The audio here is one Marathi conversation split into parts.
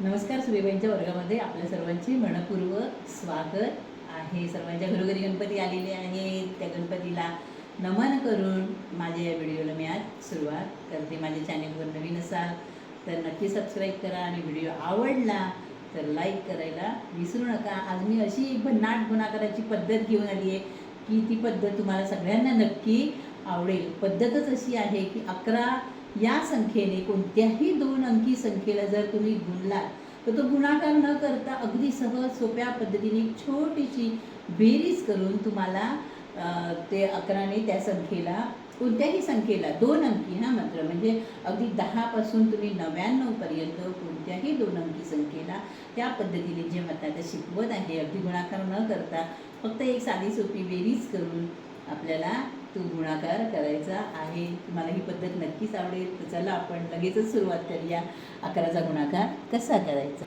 नमस्कार सूर्यबाईंच्या वर्गामध्ये आपल्या सर्वांचे मनपूर्वक स्वागत आहे. सर्वांच्या घरोघरी गणपती आलेले आहेत. त्या गणपतीला नमन करून माझ्या या व्हिडिओला मी आज सुरुवात करते. माझ्या चॅनेलवर नवीन असाल तर नक्की सबस्क्राईब करा आणि व्हिडिओ आवडला तर लाईक करायला विसरू नका. आज मी अशी भन्नाट गुणाकाराची पद्धत घेऊन आली आहे की ती पद्धत तुम्हाला सगळ्यांना नक्की आवडेल. पद्धतच अशी आहे की अकरा या संख्येने कोणत्याही दोन अंकी संख्येला जर तुम्ही गुणलात तर तो गुणाकार न करता अगदी सहज सोप्या पद्धतीने एक छोटीशी बेरीज करून तुम्हाला ते अकराने त्या संख्येला कोणत्याही संख्येला दोन अंकी हा मात्र. म्हणजे अगदी दहापासून तुम्ही नव्याण्णवपर्यंत कोणत्याही दोन अंकी संख्येला त्या पद्धतीने जे म्हणतात आता शिकवत आहे. अगदी गुणाकार न करता फक्त एक साधी सोपी बेरीज करून आपल्याला तो गुणाकार करायचा आहे. तुम्हाला ही पद्धत नक्कीच आवडेल. तर चला आपण लगेचच सुरुवात करूया. अकराचा गुणाकार कसा करायचा?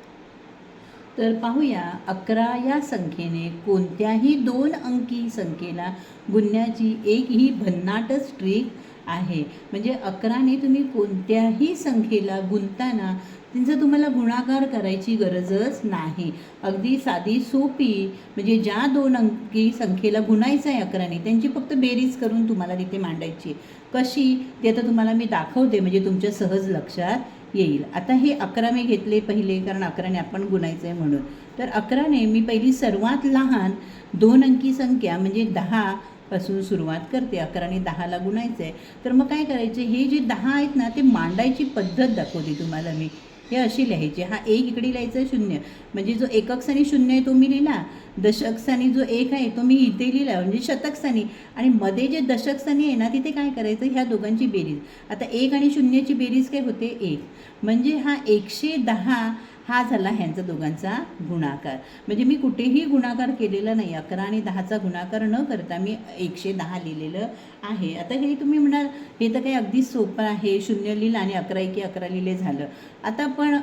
तर पाहूया अकरा या संख्येने कोणत्याही दोन अंकी संख्येला गुन्ह्याची एक ही भन्नाटच ट्रिक आहे. म्हणजे अकराने तुम्ही कोणत्याही संख्येला गुंताना त्यांचा तुम्हाला गुणाकार करायची गरजच नाही. अगदी साधी सोपी म्हणजे ज्या दोन अंकी संख्येला गुणायचं आहे अकराने त्यांची फक्त बेरीज करून तुम्हाला तिथे मांडायची. कशी? ते आता तुम्हाला मी दाखवते म्हणजे तुमच्या सहज लक्षात येईल. आता हे अकरा मी घेतले पहिले कारण अकराने आपण गुणायचं आहे म्हणून. तर अकराने मी पहिली सर्वात लहान दोन अंकी संख्या म्हणजे दहा पासून सुरुवात करते अकराने दहाला गुणायचं आहे तर मग काय करायचे हे जे दहा आहेत ना ते मांडायची पद्धत दाखवते तुम्हाला मी. हे अशी लिहायची. हा एक इकडे लिहायचं आहे शून्य. म्हणजे जो एकक शून्य आहे तो मी लिहिला दशकसानी जो एक आहे तो मी इथे लिहिला म्हणजे शतकसानी. आणि मध्ये जे दशकसानी आहे ना तिथे काय करायचं ह्या दोघांची बेरीज. आता एक आणि शून्याची बेरीज काय होते? एक. म्हणजे हा एकशे दहा हा झाला ह्यांचा दोघांचा गुणाकार. म्हणजे मी कुठेही गुणाकार केलेला नाही अकरा आणि दहाचा गुणाकार न करता मी एकशे दहा लिहिलेलं आहे. आता हे तुम्ही म्हणाल हे तर काही अगदी सोपं आहे शून्य लिहिलं आणि अकरा एकी अकरा लिहिले झालं. आता पण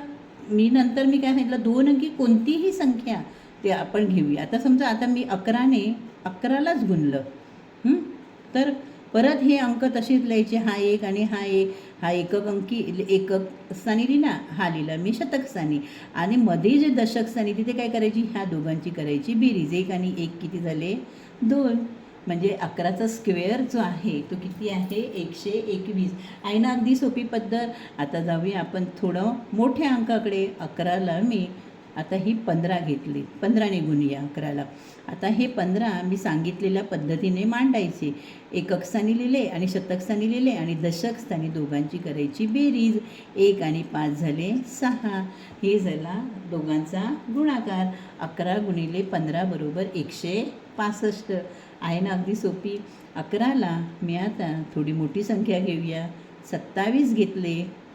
मी नंतर मी काय सांगितलं दोन अंकी कोणतीही संख्या ते आपण घेऊया. आता समजा आता मी अकराने अकरालाच गुणलं. तर परत हे अंक तसेच लिहायचे हा एक आणि हा एक हा एकक अंकी एकक स्थानी लिहिला हा लिहिला मी शतक स्थानी आणि मध्ये जे दशक स्थानी तिथे काय करायची? ह्या दोघांची करायची बेरीज. एक आणि एक किती झाले? दोन. म्हणजे अकराचा स्क्वेअर जो आहे तो किती आहे? एकशे एकवीस. आहे ना अगदी सोपी पद्धत. आता जाऊया आपण थोडं मोठ्या अंकाकडे. अकराला मी आता ही पंधरा घेतली. पंधराने गुणूया अकराला. आता हे पंधरा मी सांगितलेल्या पद्धतीने मांडायचे. एकक स्थानी लिहिले आणि शतक स्थानी लिहिले आणि दशक स्थानी दोघांची करायची बेरीज. एक आणि पाच झाले सहा. हे झाला दोघांचा गुणाकार. अकरा गुणिले पंधरा बरोबर एकशे पासष्ट. आहे ना अगदी सोपी. अकराला मी आता थोडी मोठी संख्या घेऊया. सत्तावीस घेतले.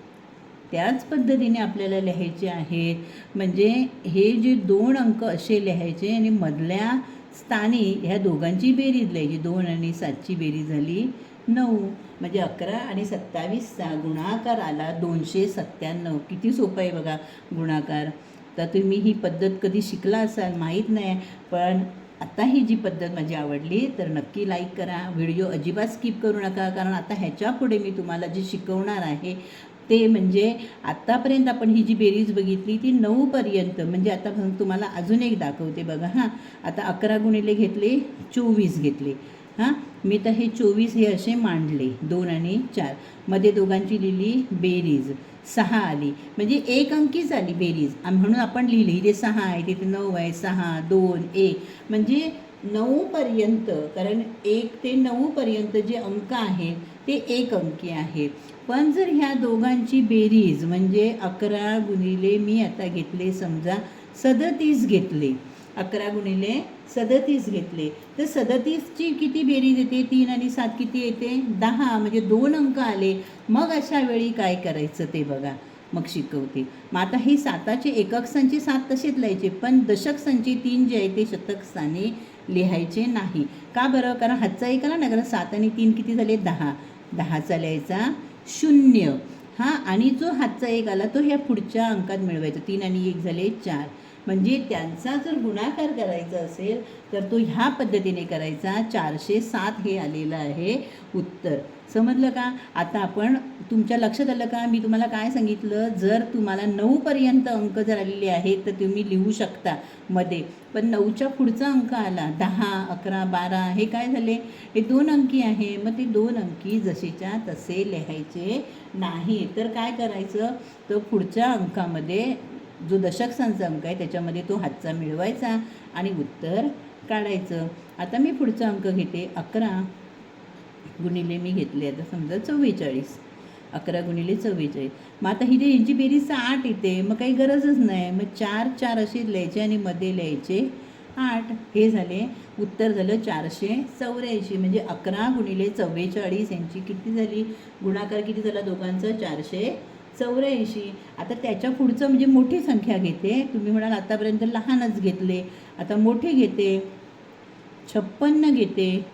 त्याच पद्धतीने आपल्याला लिहायचे आहेत. म्हणजे हे जे दोन अंक असे लिहायचे आणि मधल्या स्थानी ह्या दोघांची बेरीज लिहायची. दोन आणि सातची बेरीज झाली नऊ. म्हणजे अकरा आणि सत्तावीसचा गुणाकार आला दोनशे सत्त्याण्णव. किती सोपं आहे बघा गुणाकार. तर तुम्ही ही पद्धत कधी शिकला असाल माहीत नाही पण आता ही जी पद्धत माझी आवडली तर नक्की लाईक करा. व्हिडिओ अजिबात स्किप करू नका कारण आता ह्याच्या पुढे मी तुम्हाला जे शिकवणार आहे ते म्हणजे आत्तापर्यंत आपण ही जी बेरीज बघितली ती नऊपर्यंत म्हणजे आता तुम्हाला अजून एक दाखवते बघा हां. आता अकरा गुणिले घेतले चोवीस घेतले. हां मी तर हे चोवीस हे असे मांडले दोन आणि चार. मध्ये दोघांची लिहिली बेरीज सहा आली. म्हणजे एक अंकीच आली बेरीज. म्हणून आपण लिहिली इथे सहा आहे तिथे नऊ आहे सहा दोन एक. म्हणजे नऊपर्यंत कारण एक ते नऊपर्यंत जे अंक आहेत ते एक अंकी आहेत पण जर ह्या दोघांची बेरीज म्हणजे अकरा गुणिले मी आता घेतले समजा सदतीस घेतले. अकरा गुणिले सदतीस घेतले. तर सदतीसची किती बेरीज येते? तीन आणि सात किती येते? दहा म्हणजे दोन अंक आले. मग अशा वेळी काय करायचं ते बघा. मग शिकवते. मग आता ही साताचे एकक संची सात तसेच लिहायचे पण दशक संची तीन जे आहे ते शतक स्थानी लिहायचे नाही. का बरं? कारण हातचा एकाला ना कारण सात आणि तीन किती झाले? दहा. दहाचा लिहायचा शून्य. हां आणि जो हातचा एक आला तो ह्या पुढच्या अंकात मिळवायचा. तीन आणि एक झाले चार. म्हणजे त्यांचा जर गुणाकार करायचा असेल तर तो ह्या पद्धतीने करायचा. चारशे सात हे आलेलं आहे उत्तर. समजलं का? आता आपण तुमच्या लक्षात आलं का? मी तुम्हाला काय सांगितलं? जर तुम्हाला नऊपर्यंत अंक जर आलेले आहेत तर तुम्ही लिहू शकता मध्ये. पण नऊच्या पुढचा अंक आला दहा अकरा बारा हे काय झाले? हे दोन अंकी आहे. मग ते दोन अंकी जसेच्या तसे लिहायचे नाही. तर काय करायचं? तर पुढच्या अंकामध्ये जो दशकसांचा अंक आहे त्याच्यामध्ये तो हातचा मिळवायचा आणि उत्तर काढायचं. आता मी पुढचा अंक घेते. अकरा गुणिले मी घेतले आता समजा चव्वेचाळीस. अकरा गुणिले चव्वेचाळीस. मग आता ही जे यांची बेरीज आठ येते मग काही गरजच नाही. मग चार चार असे लिहायचे आणि मध्ये लिहायचे आठ. हे झाले उत्तर झालं चारशे चौऱ्याऐंशी. म्हणजे अकरा गुणिले चव्वेचाळीस यांची किती झाली? गुणाकार किती झाला दोघांचा? चारशे चौऱ्याऐंशी. आता त्याच्या पुढचं म्हणजे मोठी संख्या घेते. तुम्ही म्हणाल आतापर्यंत लहानच घेतले. आता मोठे घेते छप्पन्न घेते.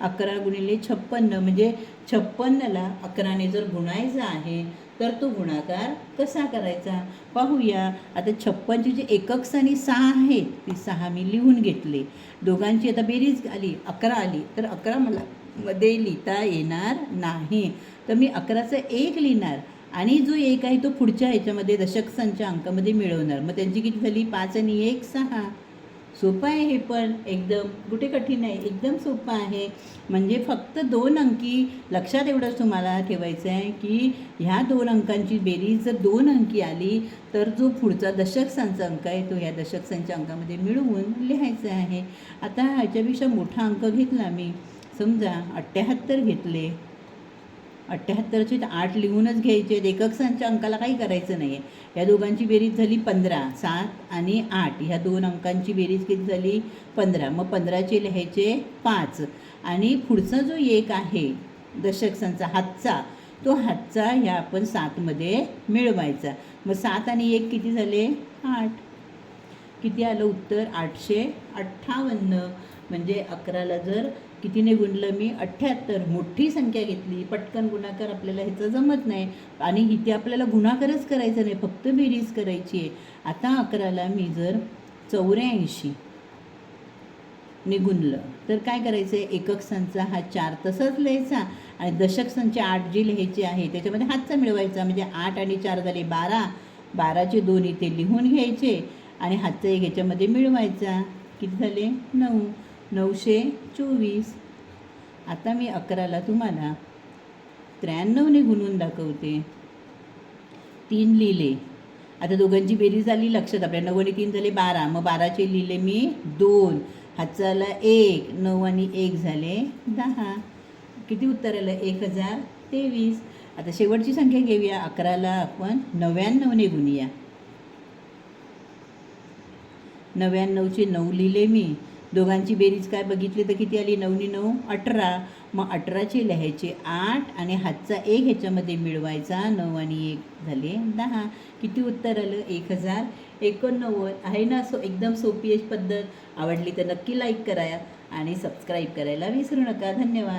अकरा गुणिले छप्पन्न म्हणजे छप्पन्नला अकराने जर गुणायचं आहे तर तो गुणाकार कसा करायचा? पाहूया. आता छप्पनची जे एकक आणि सहा आहेत ती सहा मी लिहून घेतले. दोघांची आता बेरीज आली अकरा आली तर अकरा मला मध्ये लिहिता येणार नाही. तर मी अकराचं एक लिहिणार. आणि जो एक आहे तो पुढच्या ह्याच्यामध्ये दशक संच्या अंकामध्ये मिळवणार. मग त्यांची किती झाली? पाच आणि एक सहा. सोपं आहे हे पण. एकदम कुठे कठीण आहे? एकदम सोपं आहे. म्हणजे फक्त दोन अंकी लक्षात एवढंच तुम्हाला ठेवायचं आहे की ह्या दोन अंकांची बेरीज जर दोन अंकी आली तर जो पुढचा दशकसांचा अंक आहे तो ह्या दशकसांच्या अंकामध्ये मिळवून लिहायचा आहे. आता ह्याच्यापेक्षा मोठा अंक घेतला मी. समजा अठ्ठ्याहत्तर घेतले. अठ्ठ्याहत्तरचे तर आठ लिहूनच घ्यायचे. आहेत. एकक संच्या अंकाला काही करायचं नाही आहे या दोघांची बेरीज झाली पंधरा सात आणि आठ. ह्या दोन अंकांची बेरीज किती झाली? पंधरा. मग पंधराचे लिहायचे पाच. आणि पुढचा जो एक आहे दशक संचा हातचा तो हातचा ह्या आपण सातमध्ये मिळवायचा. मग सात आणि एक किती झाले? आठ. किती आलं उत्तर? आठशे अठ्ठावन्न. म्हणजे अकराला जर कितीने गुणलं मी? अठ्ठ्याहत्तर. मोठी संख्या घेतली. पटकन गुणाकार आपल्याला ह्याचं जमत नाही. आणि इथे आपल्याला गुणाकारच करायचा नाही. फक्त बेरीज करायची आहे. आता अकराला मी जर चौऱ्याऐंशी निगुणलं तर काय करायचं आहे एकक संचा हा चार तसंच लिहायचा. आणि दशक संच आठ जी लिहायचे आहे त्याच्यामध्ये हातचा मिळवायचा. म्हणजे आठ आणि चार झाले बारा. बाराचे दोन इथे लिहून घ्यायचे. आणि हातचा एक ह्याच्यामध्ये मिळवायचा. किती झाले? नऊ. नऊशे चोवीस. आता मी अकराला तुम्हाला त्र्याण्णवने गुणून दाखवते. तीन लिहिले. आता दोघांची बेरीज झाली लक्षात. आपल्या नऊ आणि तीन झाले बारा. मग बाराचे लिहिले मी दोन. हातचाला एक. नऊ आणि एक झाले दहा. किती उत्तर आलं? एक हजार तेवीस. आता शेवटची संख्या घेऊया. अकराला आपण नव्याण्णवने गुणूया. नव्याण्णवचे नऊ लिहिले मी. दोघांची बेरीज काय बघितली तर किती आली? नऊनी नऊ अठरा. मग अठराचे लिहायचे आठ आणि हातचा एक ह्याच्यामध्ये मिळवायचा नऊ आणि एक झाले दहा. किती उत्तर आलं? एक हजार एकोणनव्वद. आहे ना? सो एकदम सोपी अशी पद्धत. आवडली तर नक्की लाईक करा आणि सबस्क्राईब करायला विसरू नका. धन्यवाद.